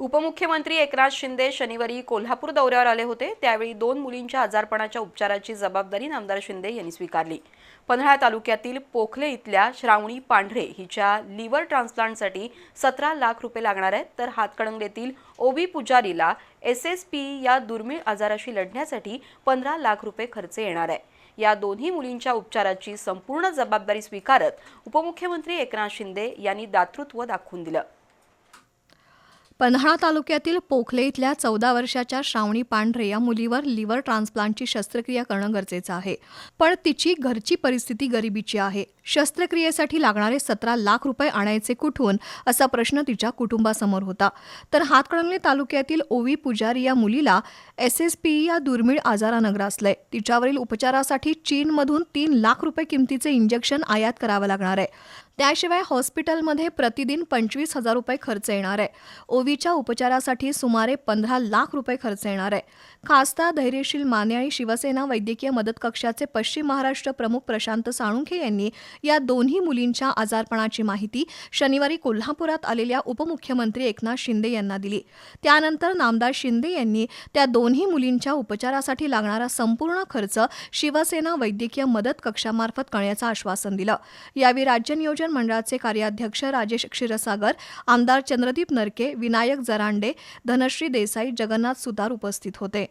उपमुख्यमंत्री एकनाथ शिंदे शनिवारी कोल्हापूर दौऱ्यावर आले होते. त्यावेळी दोन मुलींच्या आजारपणाच्या उपचाराची जबाबदारी नामदार शिंदे यांनी स्वीकारली. पन्हाळा तालुक्यातील पोखले इथल्या श्रावणी पांढरे हिच्या लिव्हर ट्रान्सप्लांटसाठी सतरा लाख रुपये लागणार आहेत. तर हातकणंगलेतील ओबी पुजारीला एस एस पी या दुर्मिळ आजाराशी लढण्यासाठी पंधरा लाख रुपये खर्च येणार आहे. या दोन्ही मुलींच्या उपचाराची संपूर्ण जबाबदारी स्वीकारत उपमुख्यमंत्री एकनाथ शिंदे यांनी दातृत्व दाखवून दिलं. पन्हाळा तालुक्यातील पोखले इथल्या चौदा वर्षाच्या श्रावणी पांढरे या मुलीवर लिव्हर ट्रान्सप्लांटची शस्त्रक्रिया करणं गरजेचं आहे. पण तिची घरची परिस्थिती गरिबीची आहे. शस्त्रक्रियेसाठी लागणारे सतरा लाख रुपये आणायचे कुठून? असा प्रश्न तिच्या कुटुंबासमोर होता. तर हातकणंगले तालुक्यातील ओवी पुजारी या मुलीला एस एस पी या दुर्मिळ आजारानं ग्रासलंय तिच्यावरील उपचारासाठी चीनमधून तीन लाख रुपये किमतीचे इंजेक्शन आयात करावं लागणार आहे. त्याशिवाय हॉस्पिटलमध्ये प्रतिदिन पंचवीस हजार रुपये खर्च येणार आहे. ओवीच्या उपचारासाठी सुमारे पंधरा लाख रुपये खर्च येणार आहे. खासदार धैर्यशील माने आणि शिवसेना वैद्यकीय मदत कक्षाचे पश्चिम महाराष्ट्र प्रमुख प्रशांत साळुंखे यांनी या दोन्ही मुलींच्या आजारपणाची माहिती शनिवारी कोल्हापुरात आलेल्या उपमुख्यमंत्री एकनाथ शिंदे यांना दिली. त्यानंतर नामदार शिंदे यांनी त्या दोन्ही मुलींच्या उपचारासाठी लागणारा संपूर्ण खर्च शिवसेना वैद्यकीय मदत कक्षामार्फत करण्याचं आश्वासन दिलं. यावेळी राज्य नियोजन मंडळाचे कार्याध्यक्ष राजेश क्षीरसागर आमदार चंद्रदीप नरके विनायक जरांडे धनश्री देसाई जगन्नाथ सुतार उपस्थित होते.